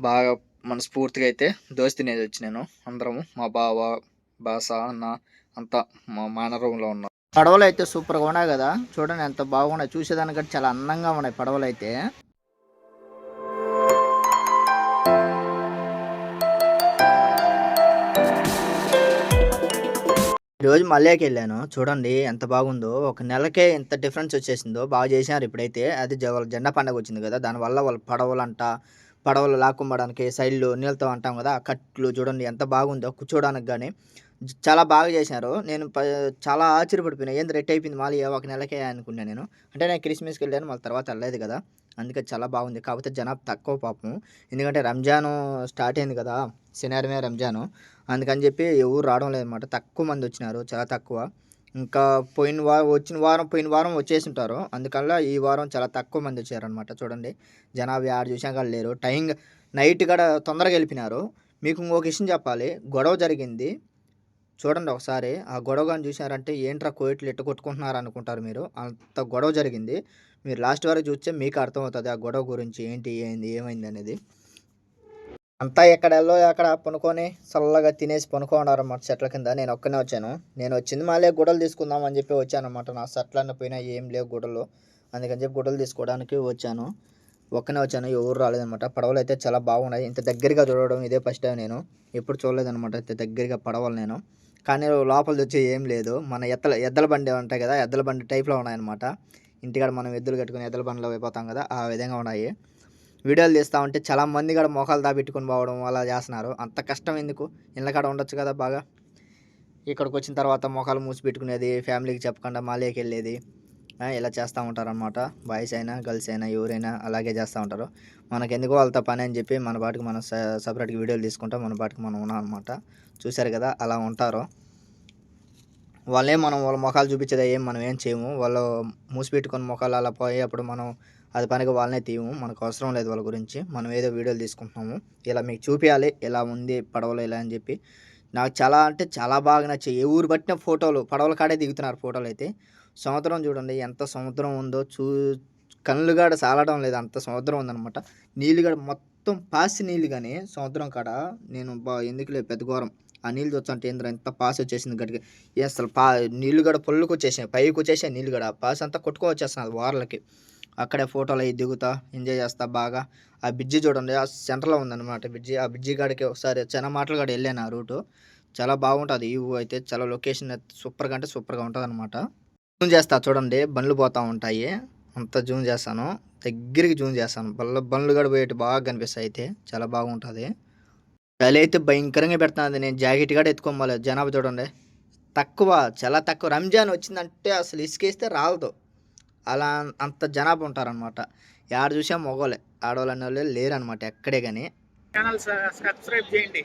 బాగా మనస్ఫూర్తిగా అయితే దోశ తినేది వచ్చి నేను అందరము. మా బావ బాస అన్న అంతా మా మానరూంలో ఉన్నాం. పడవలు అయితే సూపర్గా ఉన్నాయి కదా. చూడండి ఎంత బాగున్నాయి. చూసేదానికంటే చాలా అందంగా ఉన్నాయి పడవలు అయితే. ఈరోజు మల్లేకి వెళ్ళాను చూడండి ఎంత బాగుందో. ఒక నెలకే ఎంత డిఫరెన్స్ వచ్చేసిందో. బాగా చేశారు ఇప్పుడైతే. అది వాళ్ళ జెండా పండగ వచ్చింది కదా దానివల్ల వాళ్ళు పడవలంట. పడవలు లాక్కుమ్మడానికి సైడ్లు నీళ్ళతో అంటాం కదా. ఆ కట్లు చూడండి ఎంత బాగుందో. కూర్చోడానికి కానీ చాలా బాగా చేశారు. నేను ప- చాలా ఆశ్చర్యపడిపోయినా. ఏంది రెట్ అయిపోయింది మళ్ళీ ఒక నెలకే అనుకున్నాను నేను. అంటే నేను క్రిస్మస్కి వెళ్ళాను. మళ్ళీ తర్వాత వెళ్ళలేదు కదా. అందుకే చాలా బాగుంది. కాకపోతే జనాభా తక్కువ పాపం. ఎందుకంటే రంజాన్ స్టార్ట్ అయింది కదా. శనివారమే రంజాను. అందుకని చెప్పి ఎవరు రావడం లేదన్నమాట. తక్కువ మంది వచ్చినారు చాలా తక్కువ. ఇంకా పోయిన వారం వచ్చిన వారం పోయిన వారం వచ్చేసి ఉంటారు అందుకల్ల ఈ వారం చాలా తక్కువ మంది వచ్చారనమాట చూడండి జనాభా ఆడ చూసాక లేరు. టైం నైట్ కూడా తొందరగా వెళ్ళిపోయినారు మీకు ఇంకొక విషయం చెప్పాలి. గొడవ జరిగింది. చూడండి ఒకసారి. ఆ గొడవ కానీ చూసారంటే ఏంట్రా కోయిట్లు ఎట్టు కొట్టుకుంటున్నారు అనుకుంటారు మీరు. అంత గొడవ జరిగింది. మీరు లాస్ట్ వరకు చూస్తే మీకు అర్థమవుతుంది ఆ గొడవ గురించి ఏంటి ఏంది ఏమైంది అనేది. అంతా ఎక్కడెల్లో అక్కడ పనుకొని చల్లగా తినేసి పనుకోన్నారు అన్నమాట చెట్ల కింద. నేను ఒక్కనే వచ్చాను. నేను వచ్చింది మళ్ళీ గుడలు తీసుకుందాం అని చెప్పి వచ్చాను అనమాట నా చెట్లన్నీ పోయినా ఏం లేవు గుడలు. అందుకని చెప్పి గుడలు తీసుకోవడానికి వచ్చాను. ఒక్కనే వచ్చాను ఎవరు రాలేదనమాట పడవలు అయితే చాలా బాగున్నాయి. ఇంత దగ్గరగా చూడడం ఇదే ఫస్ట్ టైం నేను. ఎప్పుడు చూడలేదనమాట ఇంత దగ్గరగా పడవలు నేను. కానీ లోపల వచ్చి ఏం లేదు. మన ఎద్దల ఎద్దల బండి ఉంటాయి కదా ఎద్దల బండి టైప్లో ఉన్నాయన్నమాట. ఇంటికాడ మనం ఎద్దులు కట్టుకుని ఎద్దల బండిలో అయిపోతాం కదా ఆ విధంగా ఉన్నాయి. వీడియోలు తీస్తూ ఉంటే చాలా మంది కూడా మోకాలు దాబెట్టుకొని పోవడం అలా చేస్తున్నారు. అంత కష్టం ఎందుకు? ఇళ్ళ కాడ ఉండొచ్చు కదా బాగా. ఇక్కడికి వచ్చిన తర్వాత మోకాలు మూసిపెట్టుకునేది ఫ్యామిలీకి చెప్పకుండా మాలేకి వెళ్ళేది ఇలా చేస్తూ ఉంటారనమాట బాయ్స్ అయినా గర్ల్స్ అయినా ఎవరైనా అలాగే చేస్తూ ఉంటారు. మనకి ఎందుకో వాళ్ళతో పని అని చెప్పి మన పాటికి మనం సపరేట్గా వీడియోలు తీసుకుంటాం మన పాటికి మనం ఉన్నాం అనమాట చూశారు కదా అలా ఉంటారు. వాళ్ళే మనం వాళ్ళ ముఖాలు చూపించేది ఏం మనం ఏం చేయము. వాళ్ళు మూసిపెట్టుకుని మొఖాలు ముఖాలు అలా పోయేటప్పుడు మనం అది పనికి వాళ్ళనే తీయము. మనకు అవసరం లేదు వాళ్ళ గురించి. మనం ఏదో వీడియోలు తీసుకుంటున్నాము. ఇలా మీకు చూపించాలి ఇలా ఉంది పడవలు ఇలా అని చెప్పి. నాకు చాలా అంటే చాలా బాగా నచ్చాయి. ఏ ఊరు పట్టిన ఫోటోలు పడవల కాడే దిగుతున్నారు ఫోటోలు అయితే. సముద్రం చూడండి ఎంత సముద్రం ఉందో చూ కళ్ళు కాడ సాలడం లేదు. అంత సముద్రం ఉందన్నమాట. నీళ్ళు కాడ మొత్తం పాసి నీళ్ళు కానీ సముద్రం కాడ నేను బా ఎందుకులే పెద్ద ఘోరం. ఆ నీళ్ళు చూస్తుంటే ఏంద్ర ఎంత పాస్ వచ్చేసింది గడికి ఏ అసలు పా నీళ్ళు కూడా పొల్లుకు వచ్చేసాయి పైకి వచ్చేసాయి నీళ్ళు కూడా పాస్ అంతా కొట్టుకో వచ్చేస్తున్నాయి వార్లకి. అక్కడే ఫోటోలు అవి దిగుతా ఎంజాయ్ చేస్తా బాగా. ఆ బ్రిడ్జి చూడండి ఆ సెంటర్లో ఉందన్నమాట బ్రిడ్జి. ఆ బ్రిడ్జి కాడికి ఒకసారి చాలా మాటలు కాడ వెళ్ళాను ఆ రూటు. చాలా బాగుంటుంది. ఈ ఊ అయితే చాలా లొకేషన్ సూపర్గా అంటే సూపర్గా ఉంటుంది అనమాట జూమ్ చేస్తా చూడండి బండ్లు పోతూ ఉంటాయి. అంతా జూమ్ చేస్తాను. దగ్గరికి జూమ్ చేస్తాను. బల్ల బండ్లు కూడా పోయేటి బాగా కనిపిస్తాయి అయితే. చాలా బాగుంటుంది. చలి అయితే భయంకరంగా పెడుతుంది నేను జాకెట్ కూడా ఎత్తుకోవాలి జనాభా చూడండి. తక్కువ చాలా తక్కువ. రంజాన్ వచ్చిందంటే అసలు ఇసుకేస్తే రాలదు. అలా అంత జనాభా ఉంటారనమాట ఆడ చూసా మొగోలే ఆడవాళ్ళు అన్నోళ్ళు లేరు లేరనమాట ఎక్కడే కానీ ఛానల్ సబ్స్క్రైబ్ చేయండి.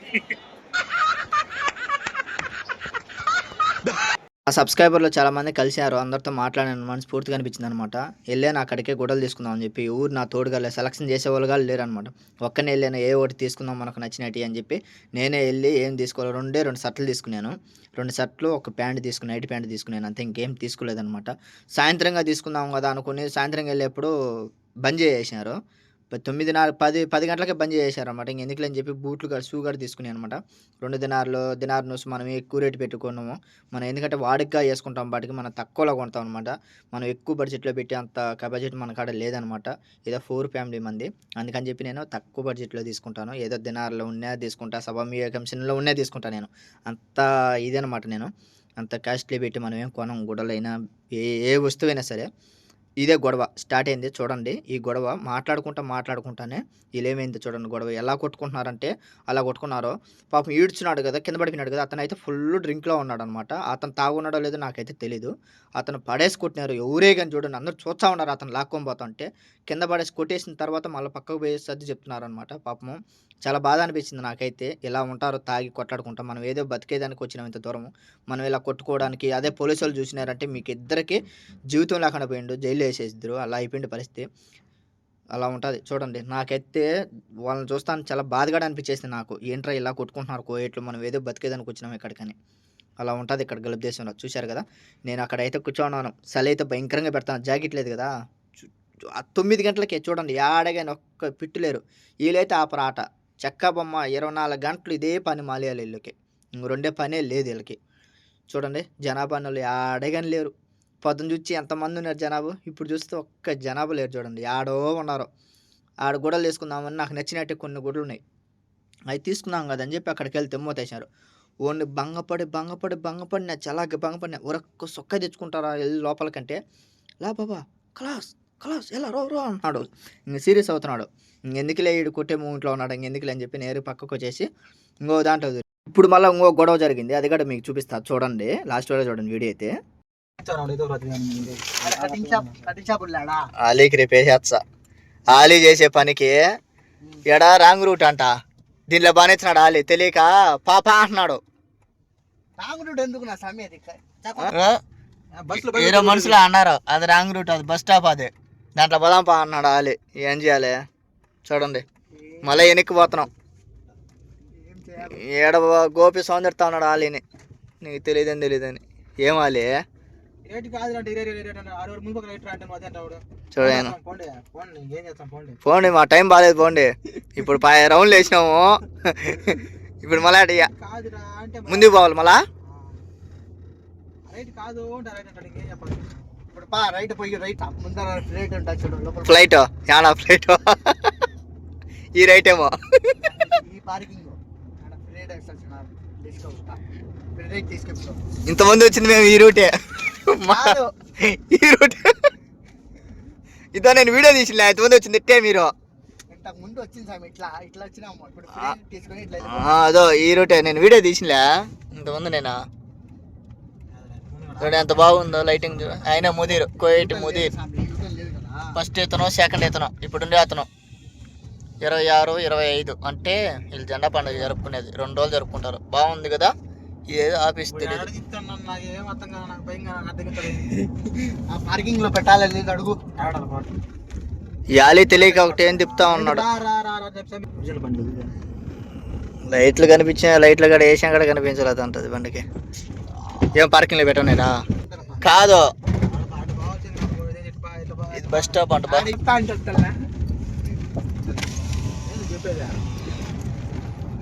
ఆ సబ్స్క్రైబర్లో చాలామంది కలిశారు. అందరితో మాట్లాడాను మనస్ఫూర్తిగా అనిపించింది అనమాట వెళ్ళాను అక్కడికే గుడ్డలు తీసుకుందాం అని చెప్పి ఊరు నా తోడుగా లేదు సెలక్షన్ చేసేవాళ్ళు కూడా లేరు అనమాట ఒక్కనే వెళ్ళాను ఏ ఒకటి తీసుకుందాం మనకు నచ్చినట్టు అని చెప్పి నేనే వెళ్ళి ఏం తీసుకోవాలి రెండే రెండు షర్ట్లు తీసుకున్నాను. రెండు షర్ట్లు ఒక ప్యాంట్ తీసుకుని నైట్ ప్యాంట్ తీసుకున్నాను అంతే ఇంకేం తీసుకోలేదనమాట. సాయంత్రంగా తీసుకుందాం కదా అనుకుని సాయంత్రం వెళ్ళేప్పుడు బంద్ చేసేసినారు. తొమ్మిదిన్నర పది పది గంటలకే బంద్ చేసేసారు ఇంక ఎందుకులే అని చెప్పి బూట్లు కూడా షూ కూడా తీసుకుని అనమాట రెండు దినార్లు దినార్ నూసి మనం ఎక్కువ రేటు పెట్టుకున్నాము మనం ఎందుకంటే వాడిగా వేసుకుంటాం వాటికి మనం తక్కువలో కొంటాం అనమాట మనం ఎక్కువ బడ్జెట్లో పెట్టే అంత కెపాసిటీ మన కాడ లేదనమాట ఏదో ఫోర్ ఫ్యామిలీ మంది. అందుకని చెప్పి నేను తక్కువ బడ్జెట్లో తీసుకుంటాను. ఏదో దినార్లో ఉన్నా తీసుకుంటా సభమీ కమిషన్లో ఉన్నా తీసుకుంటా నేను. అంత ఇదనమాట నేను. అంత కాస్ట్లీ పెట్టి మనం ఏం కొనం గుడలైనా ఏ ఏ వస్తువైనా సరే. ఇదే గొడవ స్టార్ట్ అయింది చూడండి. ఈ గొడవ మాట్లాడుకుంటా మాట్లాడుకుంటానే వీళ్ళేమైంది చూడండి గొడవ. ఎలా కొట్టుకుంటున్నారంటే అలా కొట్టుకున్నారో. పాపం ఈడ్చున్నాడు కదా కింద పడిపోయినాడు కదా అతను అయితే ఫుల్ డ్రింక్లో ఉన్నాడు అనమాట అతను తాగున్నాడో లేదో నాకైతే తెలీదు. అతను పడేసి కొట్టినారు. ఎవరే కానీ చూడండి అందరూ చూస్తూ ఉన్నారు అతను లాక్కొని పోతుంటే కింద పడేసి కొట్టేసిన తర్వాత మళ్ళీ పక్కకు పోయి సర్ది చెప్తున్నారు అనమాట పాపము చాలా బాధ అనిపించింది నాకైతే. ఇలా ఉంటారో తాగి కొట్లాడుకుంటాం. మనం ఏదో బతికేదానికి వచ్చినాం ఇంత దూరం మనం ఇలా కొట్టుకోవడానికి అదే పోలీసు వాళ్ళు చూసినారంటే మీకు ఇద్దరికి జీవితం లేకుండా పోయిండు. జైలు వేసేసిద్దరు. అలా అయిపోయింది పరిస్థితి. అలా ఉంటుంది. చూడండి నాకైతే వాళ్ళని చూస్తాను చాలా బాధగా అనిపించేసింది నాకు. ఏంట్రా ఇలా కొట్టుకుంటున్నారు కోయేట్లు? మనం ఏదో బతికేదానికి వచ్చినాం ఇక్కడికని అలా ఉంటుంది ఇక్కడ గలుపు దేశంలో. చూశారు కదా? నేను అక్కడైతే కూర్చోన్నాను చలి అయితే భయంకరంగా పెడతాను. జాకెట్ లేదు కదా? చూ- తొమ్మిది గంటలకే చూడండి ఆడగానే ఒక్క పిట్టు లేరు. వీళ్ళైతే ఆ పరాట చెక్క బొమ్మ ఇరవై నాలుగు గంటలు ఇదే పని మాలియాలి వీళ్ళకి. రెండే పనే లేదు వీళ్ళకి. చూడండి జనాభా వాళ్ళు ఆడగాని లేరు. పొద్దున చూసి ఎంతమంది ఉన్నారు జనాభా ఇప్పుడు చూస్తే ఒక్క జనాభా లేరు చూడండి. ఆడో ఉన్నారు. ఆడ గుడలు తీసుకుందామని నాకు నచ్చినట్టే కొన్ని గుడ్లు ఉన్నాయి. అవి తీసుకున్నాం కదా అని చెప్పి అక్కడికి వెళ్తే తెమ్మతేసారు ఓన్లీ భంగపడి బంగపడి బంగపడి చలాకి బంగపడిన ఒరక్క సొక్క తెచ్చుకుంటారా వెళ్ళి లోపలికంటే లా బాబా క్లాస్. క్లాస్ ఎలా? రో రో అన్నాడు ఇంక సీరియస్ అవుతున్నాడు. ఇంకెందుకులే ఈడు కొట్టే మూమెంట్లో ఉన్నాడు ఇంకెందుకులే అని చెప్పి నేరు పక్కకు వచ్చేసి ఇంకో దాంట్లో ఇప్పుడు మళ్ళీ ఇంకో గొడవ జరిగింది. అది కూడా మీకు చూపిస్తా చూడండి. లాస్ట్ వరకు చూడండి వీడియో అయితే. ఆలీకి రేపు వేసేస్తా ఆలీ చేసే పనికి ఎడా రాంగ్ రూట్ అంట. దీనిలో బానిచ్చినాడు ఆలీ తెలియక పాప అంటున్నాడు. ఎందుకు నా సమయం ఆ? వేరే మనుషులు అన్నారు. అది రాంగ్ రూట్ అది బస్ స్టాప్ అది. దాంట్లో పోదాం పా అన్నాడు ఆలి. ఏం చేయాలి? చూడండి. మళ్ళీ వెనక్కి పోతున్నాం. ఏడ గోపి సౌందర్యత ఉన్నాడు ఆలిని. నీకు తెలియదని తెలియదని ఏం ఆలి? చూడాను పోండి మా టైం బాగాలేదు పోండి. ఇప్పుడు పది రౌండ్లు వేసినాము. ఇప్పుడు మళ్ళీ ముందుకు పోవాలి మళ్ళా? కాదు ఇప్పుడు రైట్ పోయి రైట్. ముందర రేట్ ఉంటా చూడు లోపల ఫ్లైట్? యాడా ఫ్లైట్? ఈ రైట్ ఏమో? ఈ పార్కింగ్. ఇంతమంది వచ్చింది మేము ఈ రూటే. ఈ రూట్. ఇదో నేను వీడియో తీసిన ఎంతమంది వచ్చింది ఇట్టే మీరు. ముందు వచ్చింది ఇట్లా ఇట్లా వచ్చినాము. ఇప్పుడు ఆ. ఫ్రీ తీసుకొని ఇట్లా అదో ఈ రూటే నేను వీడియో తీసినలే ఇంతమంది నేను? చూడు ఎంత బాగుందో లైటింగ్. ఆయన ముదీర్ కోయిట్ ముదీర్. ఫస్ట్ ఇతను సెకండ్ ఇతను ఇప్పుడు ఉండే అతను. ఇరవై ఆరు ఇరవై ఐదు. అంటే వీళ్ళు జెండా పండుగ జరుపుకునేది రెండు రోజులు జరుపుకుంటారు. బాగుంది కదా? ఇదేదో ఆఫీస్ తెలియదు ఆ పార్కింగ్లో పెట్టాలని నీకు అడుగు యాలి తెలియక ఒకటి ఏం తిప్పుతా ఉన్నాడు? లైట్లు కనిపించిన లైట్లు కూడా వేసాం కూడా కనిపించలేదు అంటది బండికి. ఏం పార్కింగ్లో పెట్టనేనా కాదు. ఇది బస్ స్టాప్ అంట బా.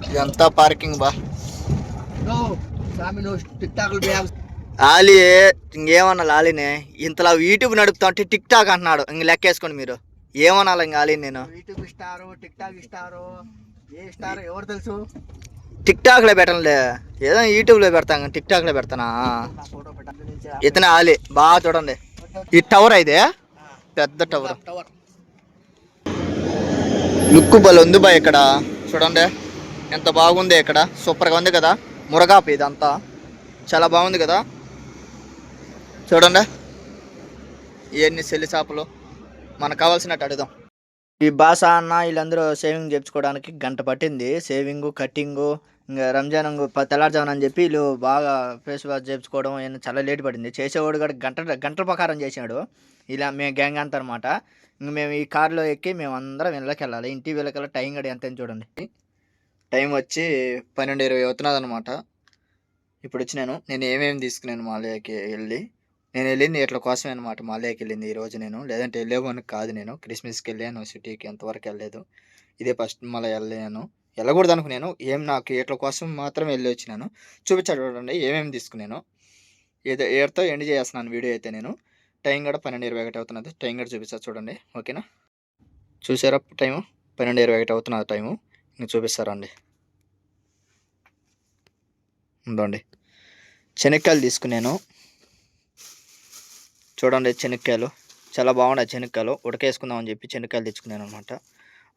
ఇదంతా పార్కింగ్ బా. ఆలి ఇంకేమన్నా ఆలినే ఇంతలా యూట్యూబ్ నడుపుతా అంటే టిక్ టాక్ అంటున్నాడు. ఇంక లెక్కేసుకోండి మీరు. ఏమనాలి ఇంక ఆలి నేను? యూట్యూబ్ ఇస్తారు టిక్ టాక్ ఇస్తారు. ఏ ఇస్తారు ఎవరు తెలుసు? టిక్టాక్లో పెట్టనులే. ఏదో యూట్యూబ్లో పెడతాను టిక్టాక్లో పెడతానా? ఇతనే ఆలి. బాగా చూడండి. ఈ టవర్ అయితే పెద్ద టవర్. టవర్ లుక్ బల్ ఉంది బా ఇక్కడ. చూడండి. ఎంత బాగుంది ఇక్కడ. సూపర్గా ఉంది కదా. మురగాపు ఇదంతా. చాలా బాగుంది కదా. చూడండి. ఇవన్నీ సెల్లి చేపలు. మనకు కావాల్సినట్టు అడుగుదాం. ఈ బాసా అన్న వీళ్ళందరూ సేవింగ్ చేయించుకోవడానికి గంట పట్టింది. సేవింగ్ కట్టింగు ఇంకా రంజాన్ ప- తెల్లారుజామున అని చెప్పి వీళ్ళు బాగా ఫేస్ వాష్ చేయించుకోవడం ఏమైనా చాలా లేట్ పడింది. చేసేవాడు కూడా గంట గంటల ప్రకారం చేసాడు ఇలా మేము గ్యాంగ్ అంతా అనమాట ఇంక మేము ఈ కార్లో ఎక్కి మేము అందరం వెళ్ళకి వెళ్ళాలి. ఇంటి వెళ్ళకెళ్ళి టైం కూడా ఎంత చూడండి. టైం వచ్చి పన్నెండు ఇరవై అవుతున్నది అనమాట ఇప్పుడు వచ్చి నేను నేను ఏమేమి తీసుకున్నాను మాలయాకి వెళ్ళి. నేను వెళ్ళింది ఇట్ల కోసమే అనమాట మాలయాకి వెళ్ళింది ఈ రోజు నేను. లేదంటే వెళ్ళేవాడిని కాదు నేను. క్రిస్మస్కి వెళ్ళాను సిటీకి ఎంతవరకు వెళ్ళలేదు. ఇదే ఫస్ట్ మళ్ళీ వెళ్ళాను. వెళ్ళకూడదు అనుకున్నాను. ఏం నాకు ఇట్ల కోసం మాత్రం వెళ్ళి వచ్చినాను. చూపించాడు చూడండి ఏమేమి తీసుకున్నాను. ఏదో ఏడుతో ఎండ్ చేస్తున్నాను వీడియో అయితే నేను. టైం కూడా పన్నెండు ఇరవై ఒకటి అవుతున్నది. టైం కూడా చూపిస్తా చూడండి. ఓకేనా? చూసారా టైము? పన్నెండు ఇరవై ఒకటి అవుతున్నది టైము. ఇంకా చూపిస్తారండి ఉందండి శనక్కాయలు తీసుకున్నాను. చూడండి చెనక్కాయలు. చాలా బాగున్నాయి శనక్కాయలు ఉడకేసుకుందామని చెప్పి శనక్కాయలు తెచ్చుకున్నాను అనమాట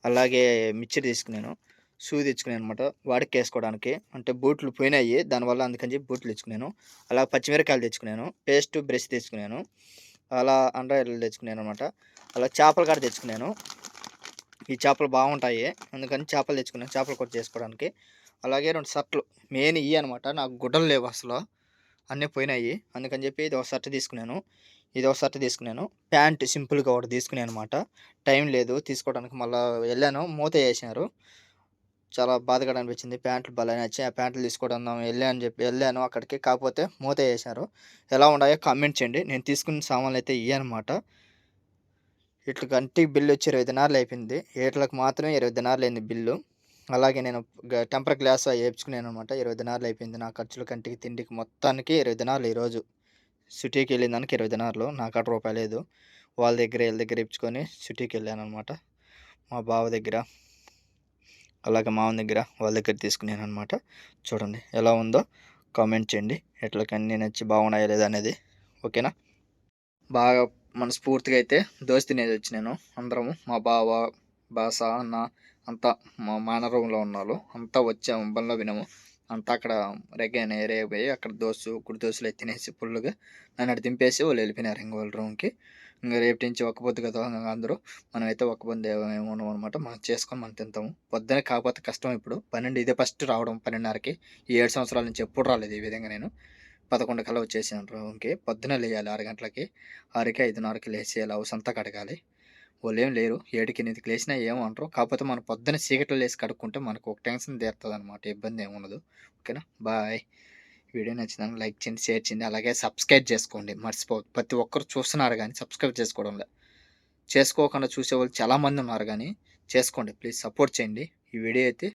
అలాగే మిక్చర్ తీసుకున్నాను. షూ తెచ్చుకున్నాను అనమాట వాడికి వేసుకోవడానికి. అంటే బూట్లు పోయినాయి. దానివల్ల అందుకని చెప్పి బూట్లు తెచ్చుకున్నాను. అలా పచ్చిమిరకాయలు తెచ్చుకున్నాను. పేస్ట్ బ్రష్ తెచ్చుకున్నాను. అలా అండ్రాయిడ్లు తెచ్చుకున్నాను అనమాట అలా చేపలు కాడ తెచ్చుకున్నాను. ఈ చేపలు బాగుంటాయి. అందుకని చేపలు తెచ్చుకున్నాను. చేపలు కొట్టు చేసుకోవడానికి. అలాగే రెండు షర్ట్లు మెయిన్ ఇవి అనమాట నాకు గుడ్డలు లేవు అసలు. అన్నీ పోయినాయి. అందుకని చెప్పి ఇది ఒక షర్ట్ తీసుకున్నాను. ఇది ఒక షర్ట్ తీసుకున్నాను. ప్యాంట్ సింపుల్గా ఒకటి తీసుకున్నాను అనమాట టైం లేదు తీసుకోవడానికి మళ్ళీ వెళ్ళాను. మూత వేసినారు చాలా బాధగా అనిపించింది. ప్యాంట్లు భలే నచ్చాయి. ఆ ప్యాంట్లు తీసుకోవడం వెళ్ళాను చెప్పి వెళ్ళాను అక్కడికి. కాకపోతే మూత వేశారు. ఎలా ఉన్నాయో కామెంట్ చేయండి. నేను తీసుకున్న సామాన్లు అయితే ఇవి అనమాట ఇట్లా కంటికి బిల్లు వచ్చి ఇరవై దినారులు అయిపోయింది. ఏట్లకు మాత్రమే ఇరవై దినారులు అయింది బిల్లు. అలాగే నేను టెంపర్ గ్లాస్ అవి వేయించుకున్నాను అనమాట ఇరవై దినారులు అయిపోయింది నా ఖర్చులు కంటికి తిండికి మొత్తానికి ఇరవై దినారులు ఈరోజు సిటీకి వెళ్ళిన దానికి ఇరవై దినారులు నాకు అటు రూపాయి లేదు. వాళ్ళ దగ్గర వీళ్ళ దగ్గర ఇచ్చుకొని సిటీకి వెళ్ళాను అనమాట మా బావ దగ్గర అలాగే మామ దగ్గర వాళ్ళ దగ్గర తీసుకున్నాను అనమాట చూడండి ఎలా ఉందో కామెంట్ చేయండి. ఎట్లకి నేను వచ్చి బాగున్నాయా లేదా అనేది. ఓకేనా? బాగా మనస్ఫూర్తిగా అయితే దోశ తినేది వచ్చినాను అందరము మా బావ బాస అన్న అంతా మా మానరంలో ఉన్నాళ్ళు. అంతా వచ్చాము బండ్లో వినము అంతా అక్కడ రెగ్గానే ఏరియా పోయి అక్కడ దోశ కుడి దోశలు అయితే తినేసి ఫుల్గా నన్ను అటు దింపేసి వాళ్ళు వెళ్ళిపోయినారు ఇంక వాళ్ళ రూమ్కి. ఇంకా రేపు నుంచి ఒక్క పొద్దు కదా అందరూ మనమైతే ఒక్క పొద్దు ఏమో ఉన్నాం అనమాట మనం చేసుకొని మనం తింటాము. పొద్దునే కాకపోతే కష్టం ఇప్పుడు పన్నెండు ఇదే ఫస్ట్ రావడం పన్నెండున్నరకి ఈ ఏడు సంవత్సరాల నుంచి ఎప్పుడు రాలేదు ఈ విధంగా నేను. పదకొండు కల్లా వచ్చేసాను రూమ్కి పొద్దున లేయాలి ఆరు గంటలకి ఆరుకి ఐదున్నరకి లేచేయాలి హౌస్ అంతా కడగాలి. వాళ్ళు ఏం లేరు. ఏడుకి ఎనిమిదికి లేచినా ఏమో అంటారు. కాకపోతే మనం పొద్దున చీకట్లో లేసి కడుక్కుంటే మనకు ఒక టెన్షన్ తీరుతుంది అనమాట ఇబ్బంది ఏముండదు ఉండదు. ఓకేనా? బాయ్. వీడియో నచ్చిందని లైక్ చేయండి షేర్ చేయండి. అలాగే సబ్స్క్రైబ్ చేసుకోండి. మర్చిపోవద్దు ప్రతి ఒక్కరు చూస్తున్నారు కానీ సబ్స్క్రైబ్ చేసుకోవడంలో. చేసుకోకుండా చూసేవాళ్ళు చాలామంది ఉన్నారు కానీ చేసుకోండి. ప్లీజ్ సపోర్ట్ చేయండి. ఈ వీడియో అయితే